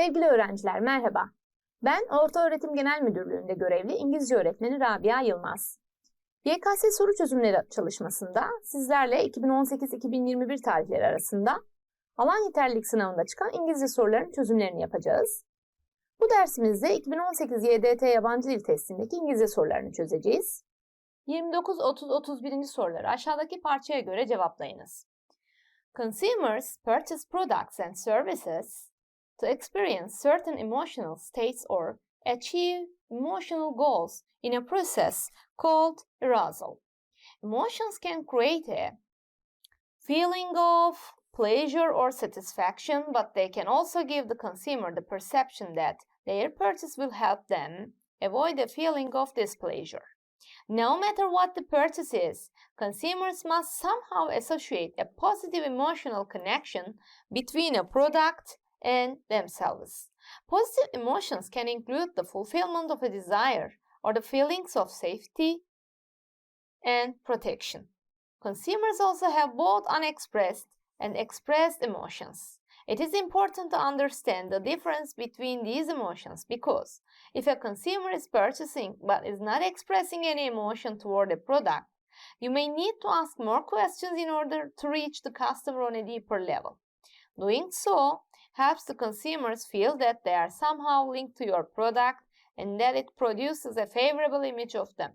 Sevgili öğrenciler merhaba. Ben Ortaöğretim Genel Müdürlüğü'nde görevli İngilizce öğretmeni Rabia Yılmaz. YKS soru çözümleri çalışmasında sizlerle 2018-2021 tarihleri arasında alan yeterlilik sınavında çıkan İngilizce soruların çözümlerini yapacağız. Bu dersimizde 2018 YDT yabancı dil testindeki İngilizce sorularını çözeceğiz. 29, 30, 31. soruları aşağıdaki parçaya göre cevaplayınız. Consumers purchase products and services to experience certain emotional states or achieve emotional goals in a process called arousal. Emotions can create a feeling of pleasure or satisfaction, but they can also give the consumer the perception that their purchase will help them avoid the feeling of displeasure. No matter what the purchase is, consumers must somehow associate a positive emotional connection between a product and themselves. Positive emotions can include the fulfillment of a desire or the feelings of safety and protection. Consumers also have both unexpressed and expressed emotions. It is important to understand the difference between these emotions because if a consumer is purchasing but is not expressing any emotion toward a product, you may need to ask more questions in order to reach the customer on a deeper level. Doing so helps the consumers feel that they are somehow linked to your product and that it produces a favorable image of them.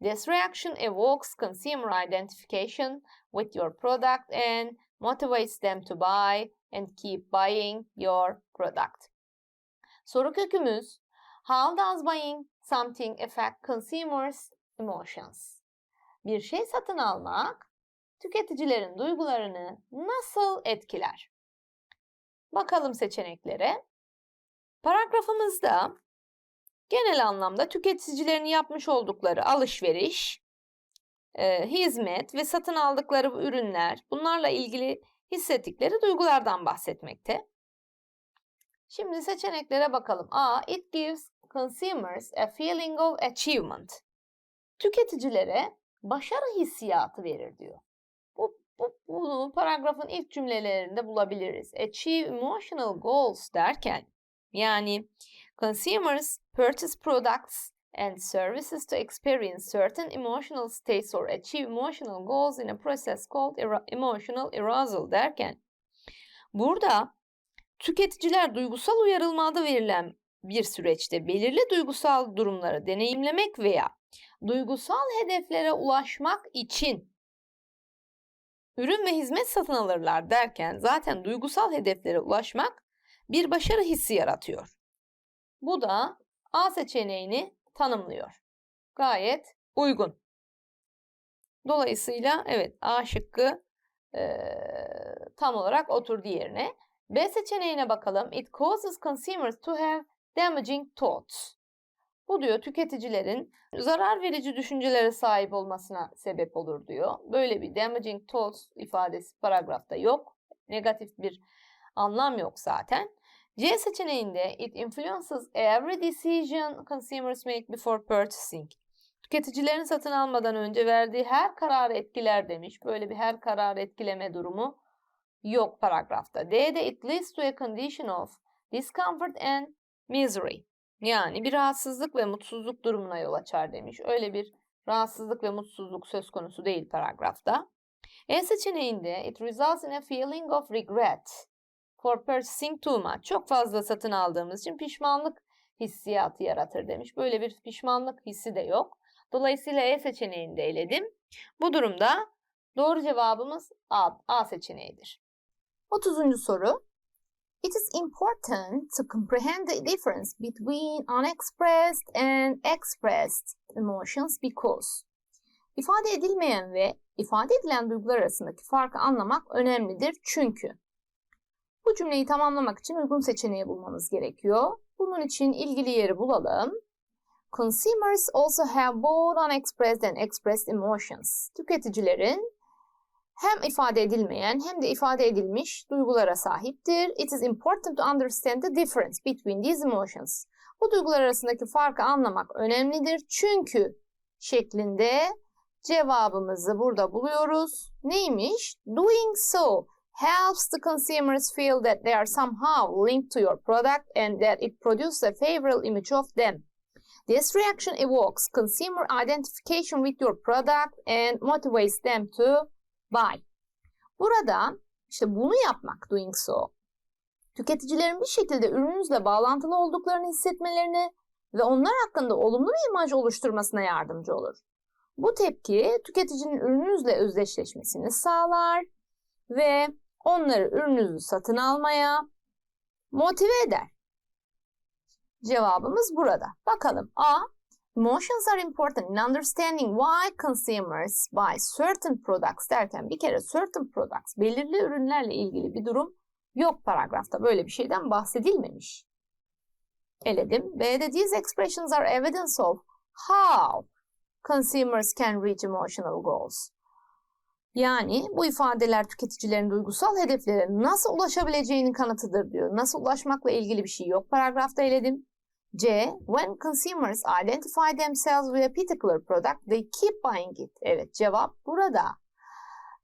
This reaction evokes consumer identification with your product and motivates them to buy and keep buying your product. Soru kökümüz How does buying something affect consumers' emotions? Bir şey satın almak tüketicilerin duygularını nasıl etkiler? Bakalım seçeneklere. Paragrafımızda genel anlamda tüketicilerin yapmış oldukları alışveriş, e, hizmet ve satın aldıkları ürünler bunlarla ilgili hissettikleri duygulardan bahsetmekte. Şimdi seçeneklere bakalım. A. It gives consumers a feeling of achievement. Tüketicilere başarı hissiyatı verir diyor. Bu, bu, bunu paragrafın ilk cümlelerinde bulabiliriz. Achieve emotional goals derken yani consumers purchase products and services to experience certain emotional states or achieve emotional goals in a process called emotional arousal derken burada tüketiciler duygusal uyarılma adı verilen bir süreçte belirli duygusal durumları deneyimlemek veya duygusal hedeflere ulaşmak için ürün ve hizmet satın alırlar derken zaten duygusal hedeflere ulaşmak bir başarı hissi yaratıyor. Bu da A seçeneğini tanımlıyor. Gayet uygun. Dolayısıyla evet A şıkkı e, tam olarak oturdu yerine. B seçeneğine bakalım. It causes consumers to have damaging thoughts. Bu diyor tüketicilerin zarar verici düşüncelere sahip olmasına sebep olur diyor. Böyle bir damaging thoughts ifadesi paragrafta yok. Negatif bir anlam yok zaten. C seçeneğinde it influences every decision consumers make before purchasing. Tüketicilerin satın almadan önce verdiği her kararı etkiler demiş. Böyle bir her kararı etkileme durumu yok paragrafta. D'de it leads to a condition of discomfort and misery. Yani bir rahatsızlık ve mutsuzluk durumuna yol açar demiş. Öyle bir rahatsızlık ve mutsuzluk söz konusu değil paragrafta. E seçeneğinde it results in a feeling of regret for purchasing too much. Çok fazla satın aldığımız için pişmanlık hissiyatı yaratır demiş. Böyle bir pişmanlık hissi de yok. Dolayısıyla E seçeneğini de eledim. Bu durumda doğru cevabımız A, A seçeneğidir. 30. soru. It is important to comprehend the difference between unexpressed and expressed emotions because ifade edilmeyen ve ifade edilen duygular arasındaki farkı anlamak önemlidir çünkü bu cümleyi tamamlamak için uygun seçeneği bulmamız gerekiyor. Bunun için ilgili yeri bulalım. Consumers also have both unexpressed and expressed emotions. Tüketicilerin hem ifade edilmeyen hem de ifade edilmiş duygulara sahiptir. It is important to understand the difference between these emotions. Bu duygular arasındaki farkı anlamak önemlidir. Çünkü şeklinde cevabımızı burada buluyoruz. Neymiş? Doing so helps the consumers feel that they are somehow linked to your product and that it produces a favorable image of them. This reaction evokes consumer identification with your product and motivates them to buy. Burada işte bunu yapmak doing so. Tüketicilerin bir şekilde ürününüzle bağlantılı olduklarını hissetmelerini ve onlar hakkında olumlu bir imaj oluşturmasına yardımcı olur. Bu tepki tüketicinin ürününüzle özdeşleşmesini sağlar ve onları ürününüzü satın almaya motive eder. Cevabımız burada. Bakalım. A. Emotions are important in understanding why consumers buy certain products derken bir kere certain products belirli ürünlerle ilgili bir durum yok paragrafta. Böyle bir şeyden bahsedilmemiş. Eledim. B'de these expressions are evidence of how consumers can reach emotional goals. Yani bu ifadeler tüketicilerin duygusal hedeflere nasıl ulaşabileceğinin kanıtıdır diyor. Nasıl ulaşmakla ilgili bir şey yok. Paragrafta eledim. C. When consumers identify themselves with a particular product, they keep buying it. Evet cevap burada.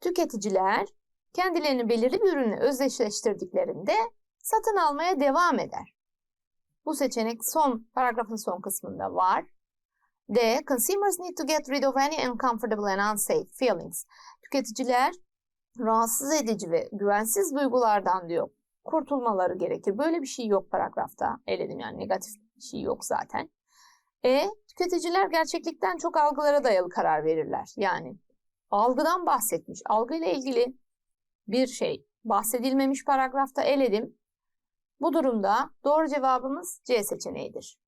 Tüketiciler kendilerini belirli bir ürünle özdeşleştirdiklerinde satın almaya devam eder. Bu seçenek son paragrafın son kısmında var. D. Consumers need to get rid of any uncomfortable and unsafe feelings. Tüketiciler rahatsız edici ve güvensiz duygulardan diyor kurtulmaları gerekir. Böyle bir şey yok paragrafta. Eledim yani negatif bir şey yok zaten. E. Tüketiciler gerçeklikten çok algılara dayalı karar verirler. Yani algıdan bahsetmiş. Algıyla ilgili bir şey bahsedilmemiş paragrafta eledim. Bu durumda doğru cevabımız C seçeneğidir.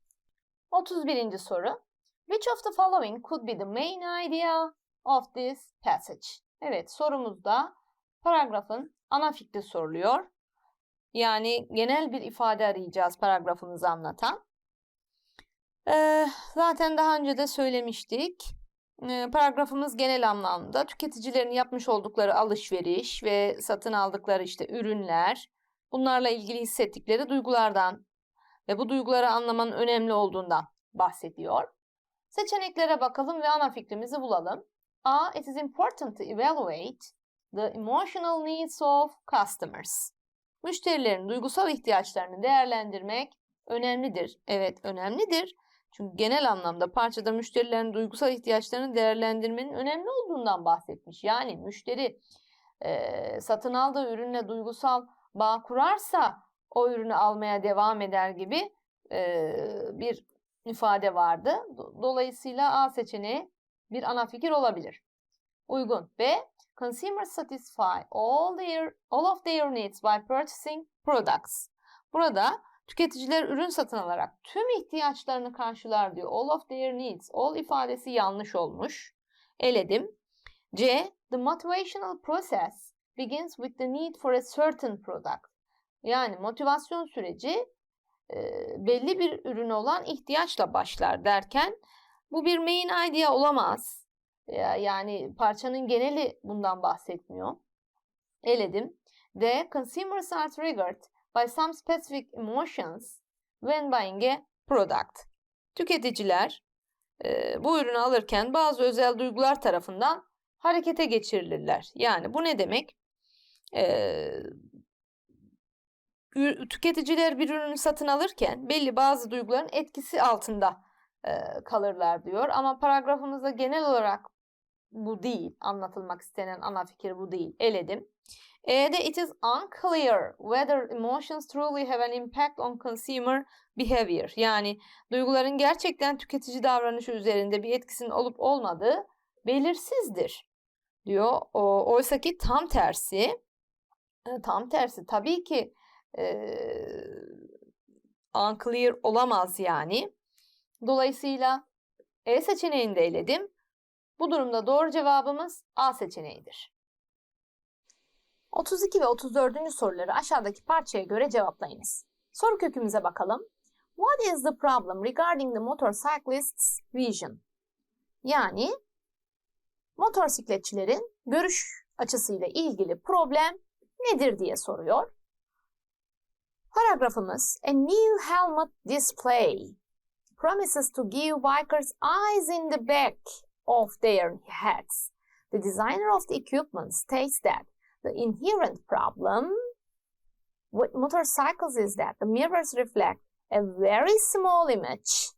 31. soru. Which of the following could be the main idea of this passage? Evet sorumuzda paragrafın ana fikri soruluyor. Yani genel bir ifade arayacağız paragrafımızı anlatan. Ee, zaten daha önce de söylemiştik. Ee, paragrafımız genel anlamda tüketicilerin yapmış oldukları alışveriş ve satın aldıkları işte ürünler, bunlarla ilgili hissettikleri duygulardan ve bu duyguları anlamanın önemli olduğundan bahsediyor. Seçeneklere bakalım ve ana fikrimizi bulalım. A. It is important to evaluate the emotional needs of customers. Müşterilerin duygusal ihtiyaçlarını değerlendirmek önemlidir. Evet, önemlidir. Çünkü genel anlamda parçada müşterilerin duygusal ihtiyaçlarını değerlendirmenin önemli olduğundan bahsetmiş. Yani müşteri e, satın aldığı ürünle duygusal bağ kurarsa o ürünü almaya devam eder gibi e, bir ifade vardı. Dolayısıyla A seçeneği bir ana fikir olabilir. Uygun. B. Consumers satisfy all their all of their needs by purchasing products. Burada tüketiciler ürün satın alarak tüm ihtiyaçlarını karşılar diyor. All of their needs. All ifadesi yanlış olmuş. Eledim. C. The motivational process begins with the need for a certain product. Yani motivasyon süreci e, belli bir ürün olan ihtiyaçla başlar derken bu bir main idea olamaz. Yani parçanın geneli bundan bahsetmiyor. Eledim. D. Consumers are triggered by some specific emotions when buying a product. Tüketiciler e, bu ürünü alırken bazı özel duygular tarafından harekete geçirilirler. Yani bu ne demek? E, tüketiciler bir ürünü satın alırken belli bazı duyguların etkisi altında e, kalırlar diyor. Ama paragrafımızda genel olarak bu değil. Anlatılmak istenen ana fikir bu değil. Eledim. E'de it is unclear whether emotions truly have an impact on consumer behavior. Yani duyguların gerçekten tüketici davranışı üzerinde bir etkisinin olup olmadığı belirsizdir diyor. O, oysa ki tam tersi tam tersi tabii ki e, unclear olamaz yani. Dolayısıyla E seçeneğini de eledim. Bu durumda doğru cevabımız A seçeneğidir. 32 ve 34. soruları aşağıdaki parçaya göre cevaplayınız. Soru kökümüze bakalım. What is the problem regarding the motorcyclist's vision? Yani motosikletçilerin görüş açısıyla ilgili problem nedir diye soruyor. Paragrafımız A new helmet display promises to give bikers eyes in the back of their heads. The designer of the equipment states that The inherent problem with motorcycles is that the mirrors reflect a very small image.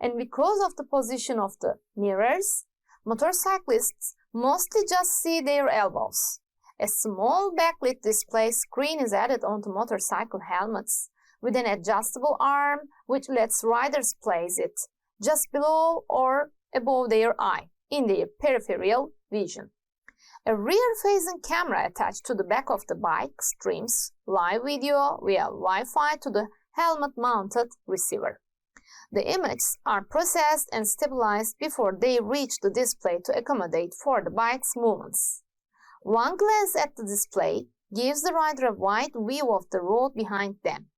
And because of the position of the mirrors, motorcyclists mostly just see their elbows. A small backlit display screen is added onto motorcycle helmets with an adjustable arm which lets riders place it just below or above their eye in their peripheral vision. A rear-facing camera attached to the back of the bike streams live video via Wi-Fi to the helmet-mounted receiver. The images are processed and stabilized before they reach the display to accommodate for the bike's movements. One glance at the display gives the rider a wide view of the road behind them.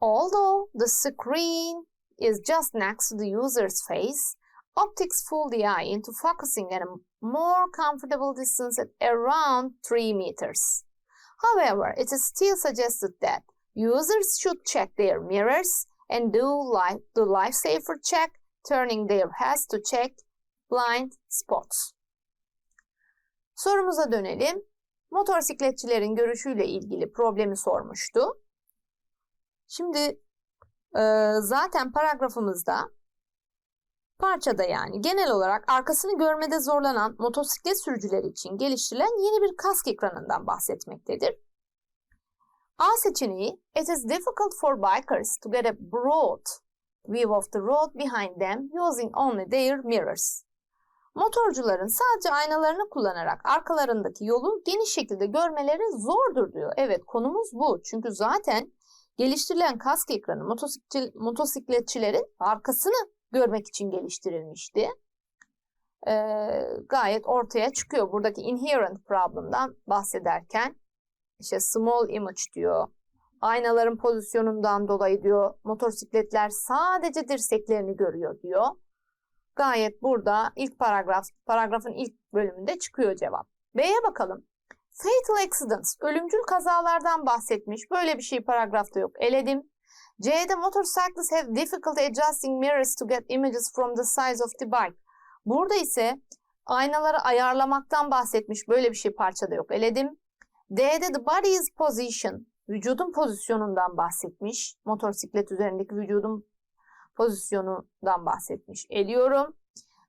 Although the screen is just next to the user's face, optics fool the eye into focusing at a more comfortable distance at around 3 meters. However, it is still suggested that users should check their mirrors and do life, the lifesaver check, turning their heads to check blind spots. Sorumuza dönelim. Motosikletçilerin görüşüyle ilgili problemi sormuştu. Şimdi e, zaten paragrafımızda parçada yani genel olarak arkasını görmede zorlanan motosiklet sürücüleri için geliştirilen yeni bir kask ekranından bahsetmektedir. A seçeneği It is difficult for bikers to get a broad view of the road behind them using only their mirrors. Motorcuların sadece aynalarını kullanarak arkalarındaki yolu geniş şekilde görmeleri zordur diyor. Evet konumuz bu. Çünkü zaten geliştirilen kask ekranı motosikletçilerin arkasını görmek için geliştirilmişti. Ee, gayet ortaya çıkıyor buradaki inherent problem'dan bahsederken. işte small image diyor. Aynaların pozisyonundan dolayı diyor motosikletler sadece dirseklerini görüyor diyor. Gayet burada ilk paragraf, paragrafın ilk bölümünde çıkıyor cevap. B'ye bakalım. Fatal accidents, ölümcül kazalardan bahsetmiş. Böyle bir şey paragrafta yok. Eledim. C'de motorcyclists have difficulty adjusting mirrors to get images from the size of the bike. Burada ise aynaları ayarlamaktan bahsetmiş. Böyle bir şey parçada yok. Eledim. D'de the body's position, vücudun pozisyonundan bahsetmiş. Motosiklet üzerindeki vücudun pozisyonundan bahsetmiş. Eliyorum.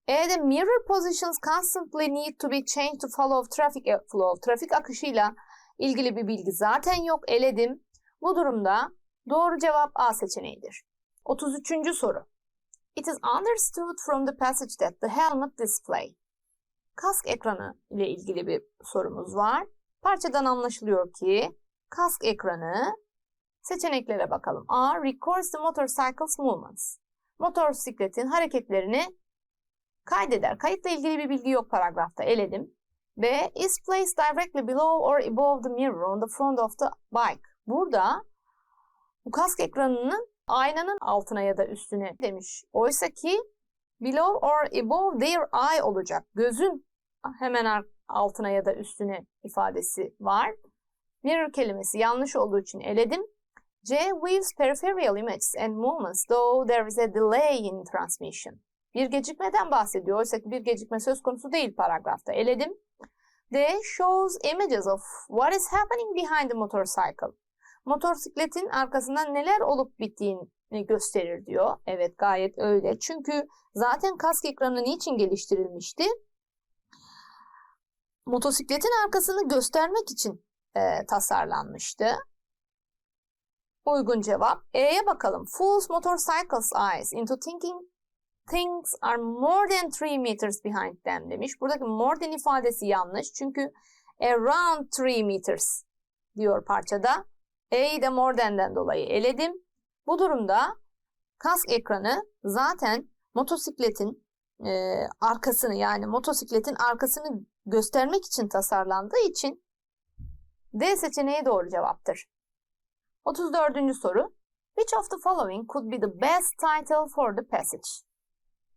E'de mirror positions constantly need to be changed to follow traffic flow. Trafik akışıyla ilgili bir bilgi zaten yok. Eledim. Bu durumda doğru cevap A seçeneğidir. 33. soru. It is understood from the passage that the helmet display. Kask ekranı ile ilgili bir sorumuz var. Parçadan anlaşılıyor ki kask ekranı seçeneklere bakalım. A. Records the motorcycle's movements. Motosikletin hareketlerini kaydeder. Kayıtla ilgili bir bilgi yok paragrafta. Eledim. B. Is placed directly below or above the mirror on the front of the bike. Burada bu kask ekranının aynanın altına ya da üstüne demiş. Oysa ki below or above their eye olacak. Gözün hemen altına ya da üstüne ifadesi var. Mirror kelimesi yanlış olduğu için eledim. C weaves peripheral images and movements though there is a delay in transmission. Bir gecikmeden bahsediyor. Oysa ki bir gecikme söz konusu değil paragrafta. Eledim. D shows images of what is happening behind the motorcycle. Motosikletin arkasından neler olup bittiğini gösterir diyor. Evet gayet öyle. Çünkü zaten kask ekranı niçin geliştirilmişti? Motosikletin arkasını göstermek için e, tasarlanmıştı. Uygun cevap. E'ye bakalım. Fools motorcycles eyes into thinking things are more than 3 meters behind them demiş. Buradaki more than ifadesi yanlış. Çünkü around 3 meters diyor parçada. E'yi de more dolayı eledim. Bu durumda kask ekranı zaten motosikletin e, arkasını yani motosikletin arkasını göstermek için tasarlandığı için D seçeneği doğru cevaptır. 34. soru. Which of the following could be the best title for the passage?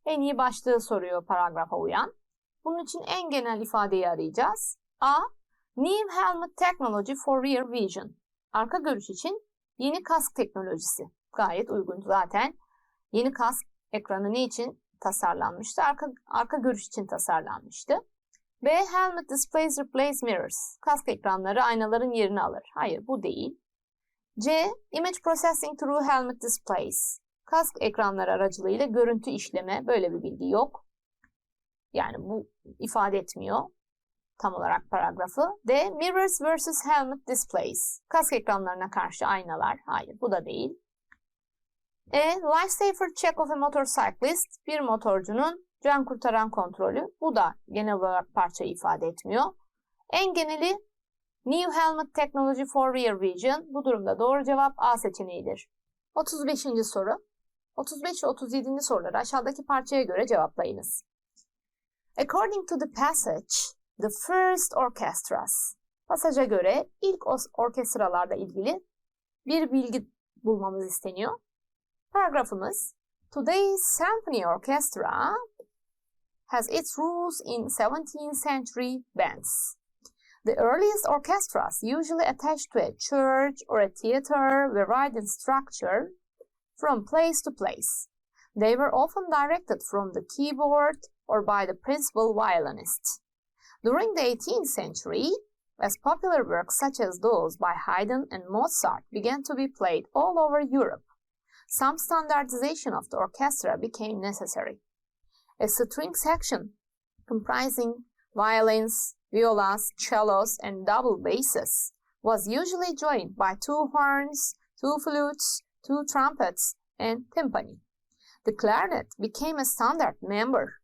En iyi başlığı soruyor paragrafa uyan. Bunun için en genel ifadeyi arayacağız. A. New Helmet Technology for Rear Vision. Arka görüş için yeni kask teknolojisi. Gayet uygun zaten. Yeni kask ekranı ne için tasarlanmıştı? Arka, arka görüş için tasarlanmıştı. B. Helmet displays replace mirrors. Kask ekranları aynaların yerini alır. Hayır bu değil. C. Image processing through helmet displays. Kask ekranları aracılığıyla görüntü işleme. Böyle bir bilgi yok. Yani bu ifade etmiyor tam olarak paragrafı. D. Mirrors versus helmet displays. Kask ekranlarına karşı aynalar. Hayır bu da değil. E. Lifesaver check of a motorcyclist. Bir motorcunun can kurtaran kontrolü. Bu da genel olarak parça ifade etmiyor. En geneli New Helmet Technology for Rear Vision. Bu durumda doğru cevap A seçeneğidir. 35. soru. 35 ve 37. soruları aşağıdaki parçaya göre cevaplayınız. According to the passage, the first orchestras. Pasaja göre ilk orkestralarla ilgili bir bilgi bulmamız isteniyor. Paragrafımız Today's symphony orchestra has its roots in 17th century bands. The earliest orchestras, usually attached to a church or a theater, varied in structure from place to place. They were often directed from the keyboard or by the principal violinist. During the 18th century, as popular works such as those by Haydn and Mozart began to be played all over Europe, some standardization of the orchestra became necessary. A string section comprising violins, violas, cellos, and double basses was usually joined by two horns, two flutes, two trumpets, and timpani. The clarinet became a standard member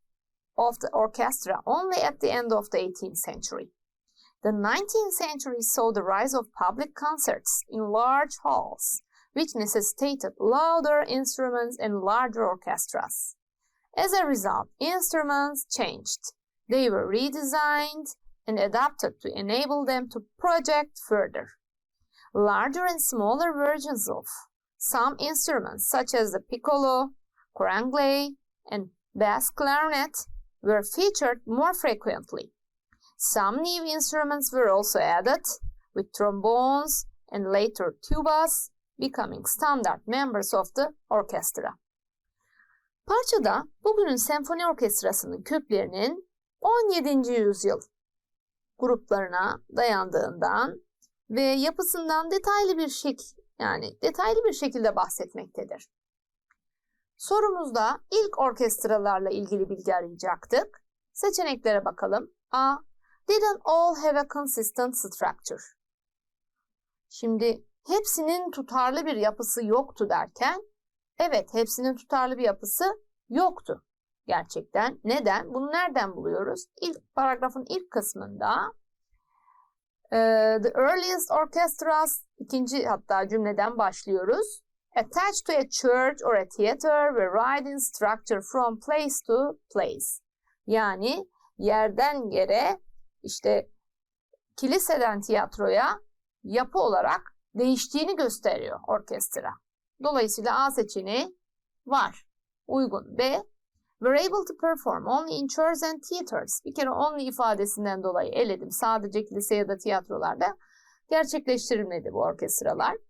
of the orchestra only at the end of the 18th century. The 19th century saw the rise of public concerts in large halls, which necessitated louder instruments and larger orchestras. As a result, instruments changed. They were redesigned and adapted to enable them to project further. Larger and smaller versions of some instruments, such as the piccolo, corangle, and bass clarinet, were featured more frequently. Some new instruments were also added, with trombones and later tubas becoming standard members of the orchestra. Parçada bugünün senfoni orkestrasının köklerinin 17. yüzyıl gruplarına dayandığından ve yapısından detaylı bir şek yani detaylı bir şekilde bahsetmektedir. Sorumuzda ilk orkestralarla ilgili bilgi arayacaktık. Seçeneklere bakalım. A. Didn't all have a consistent structure. Şimdi hepsinin tutarlı bir yapısı yoktu derken evet hepsinin tutarlı bir yapısı yoktu gerçekten. Neden? Bunu nereden buluyoruz? İlk paragrafın ilk kısmında the earliest orchestras ikinci hatta cümleden başlıyoruz. Attached to a church or a theater varied in structure from place to place. Yani yerden yere işte kiliseden tiyatroya yapı olarak değiştiğini gösteriyor orkestra. Dolayısıyla A seçeneği var. Uygun. B. Were able to perform only in churches and theaters. Bir kere only ifadesinden dolayı eledim. Sadece kilise ya da tiyatrolarda gerçekleştirilmedi bu orkestralar.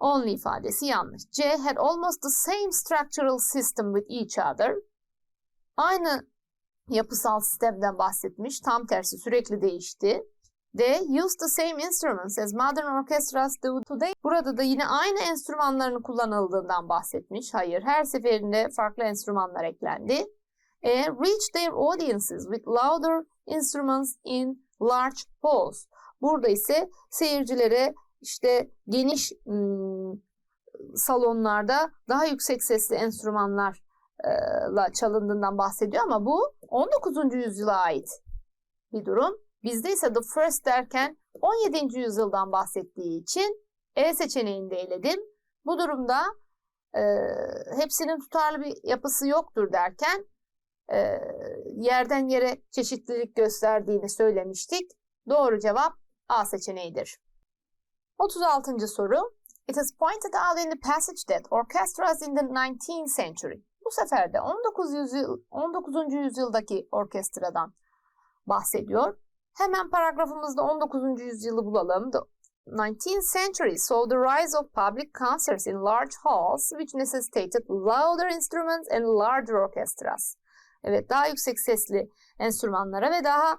Only ifadesi yanlış. C had almost the same structural system with each other. Aynı yapısal sistemden bahsetmiş. Tam tersi sürekli değişti. D used the same instruments as modern orchestras do today. Burada da yine aynı enstrümanların kullanıldığından bahsetmiş. Hayır, her seferinde farklı enstrümanlar eklendi. E, reach their audiences with louder instruments in large halls. Burada ise seyircilere işte geniş salonlarda daha yüksek sesli enstrümanlarla çalındığından bahsediyor ama bu 19. yüzyıla ait bir durum. Bizde ise the first derken 17. yüzyıldan bahsettiği için E seçeneğini eledim. Bu durumda e, hepsinin tutarlı bir yapısı yoktur derken e, yerden yere çeşitlilik gösterdiğini söylemiştik. Doğru cevap A seçeneğidir. 36. soru. It is pointed out in the passage that orchestras in the 19th century. Bu sefer de 19. yüzyıl 19. yüzyıldaki orkestradan bahsediyor. Hemen paragrafımızda 19. yüzyılı bulalım. The 19th century saw the rise of public concerts in large halls which necessitated louder instruments and larger orchestras. Evet daha yüksek sesli enstrümanlara ve daha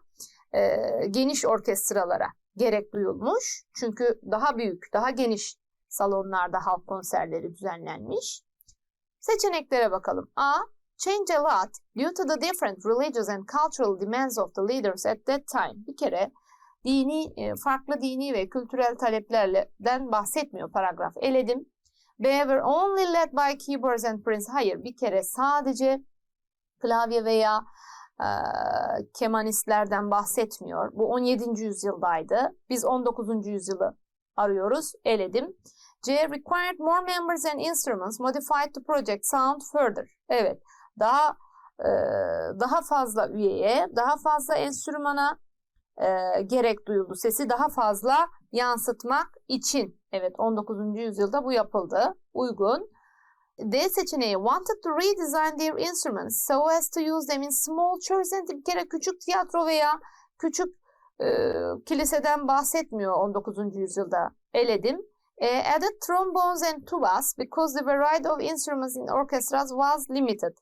e, geniş orkestralara gerek duyulmuş. Çünkü daha büyük, daha geniş salonlarda halk konserleri düzenlenmiş. Seçeneklere bakalım. A. Change a lot due to the different religious and cultural demands of the leaders at that time. Bir kere dini, e, farklı dini ve kültürel taleplerden bahsetmiyor paragraf. Eledim. They were only led by keyboards and prints. Hayır, bir kere sadece klavye veya e, kemanistlerden bahsetmiyor. Bu 17. yüzyıldaydı. Biz 19. yüzyılı arıyoruz. Eledim. C. Required more members and instruments modified the project sound further. Evet, daha e, daha fazla üyeye, daha fazla enstrümana e, gerek duyuldu. Sesi daha fazla yansıtmak için. Evet, 19. yüzyılda bu yapıldı. Uygun. D seçeneği wanted to redesign their instruments so as to use them in small churches. Bir kere küçük tiyatro veya küçük e, kiliseden bahsetmiyor 19. yüzyılda. Eledim. E, added trombones and tubas because the variety of instruments in orchestras was limited.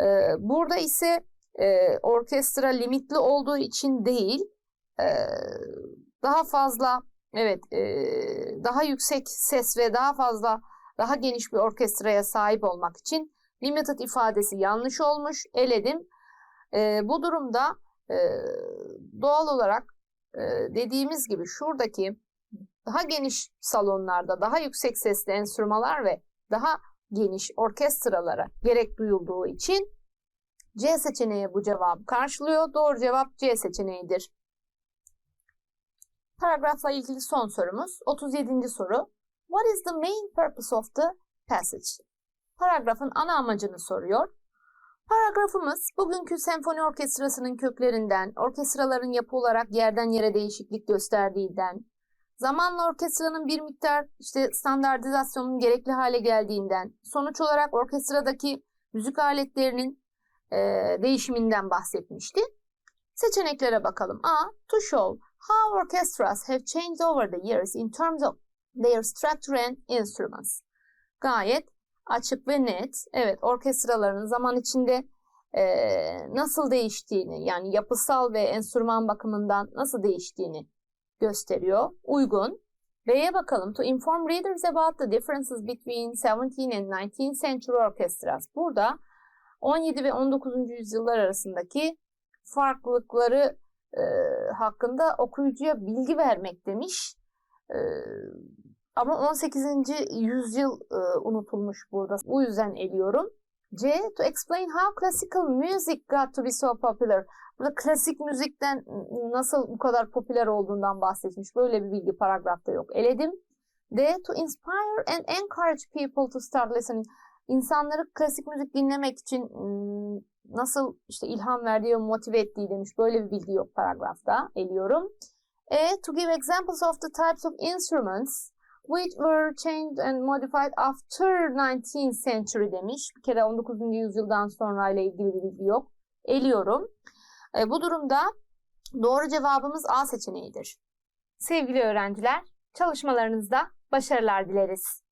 E, burada ise e, orkestra limitli olduğu için değil, e, daha fazla evet e, daha yüksek ses ve daha fazla daha geniş bir orkestraya sahip olmak için limited ifadesi yanlış olmuş. Eledim. E, bu durumda e, doğal olarak e, dediğimiz gibi şuradaki daha geniş salonlarda daha yüksek sesli enstrümanlar ve daha geniş orkestralara gerek duyulduğu için C seçeneği bu cevabı karşılıyor. Doğru cevap C seçeneğidir. Paragrafla ilgili son sorumuz 37. soru. What is the main purpose of the passage? Paragrafın ana amacını soruyor. Paragrafımız bugünkü senfoni orkestrasının köklerinden, orkestraların yapı olarak yerden yere değişiklik gösterdiğinden, zamanla orkestranın bir miktar işte standartizasyonun gerekli hale geldiğinden, sonuç olarak orkestradaki müzik aletlerinin e, değişiminden bahsetmişti. Seçeneklere bakalım. A. To show how orchestras have changed over the years in terms of their structure and instruments. Gayet açık ve net. Evet, orkestraların zaman içinde e, nasıl değiştiğini, yani yapısal ve enstrüman bakımından nasıl değiştiğini gösteriyor. Uygun. B'ye bakalım. To inform readers about the differences between 17 and 19th century orchestras. Burada 17 ve 19. yüzyıllar arasındaki farklılıkları e, hakkında okuyucuya bilgi vermek demiş. E, ama 18. yüzyıl e, unutulmuş burada. Bu yüzden eliyorum. C. To explain how classical music got to be so popular. Burada klasik müzikten nasıl bu kadar popüler olduğundan bahsetmiş. Böyle bir bilgi paragrafta yok. Eledim. D. To inspire and encourage people to start listening. İnsanları klasik müzik dinlemek için nasıl işte ilham verdiği, motive ettiği demiş. Böyle bir bilgi yok paragrafta. Eliyorum. E. To give examples of the types of instruments which were changed and modified after 19th century demiş. Bir kere 19. yüzyıldan sonra ile ilgili bir bilgi yok. Eliyorum. E, bu durumda doğru cevabımız A seçeneğidir. Sevgili öğrenciler, çalışmalarınızda başarılar dileriz.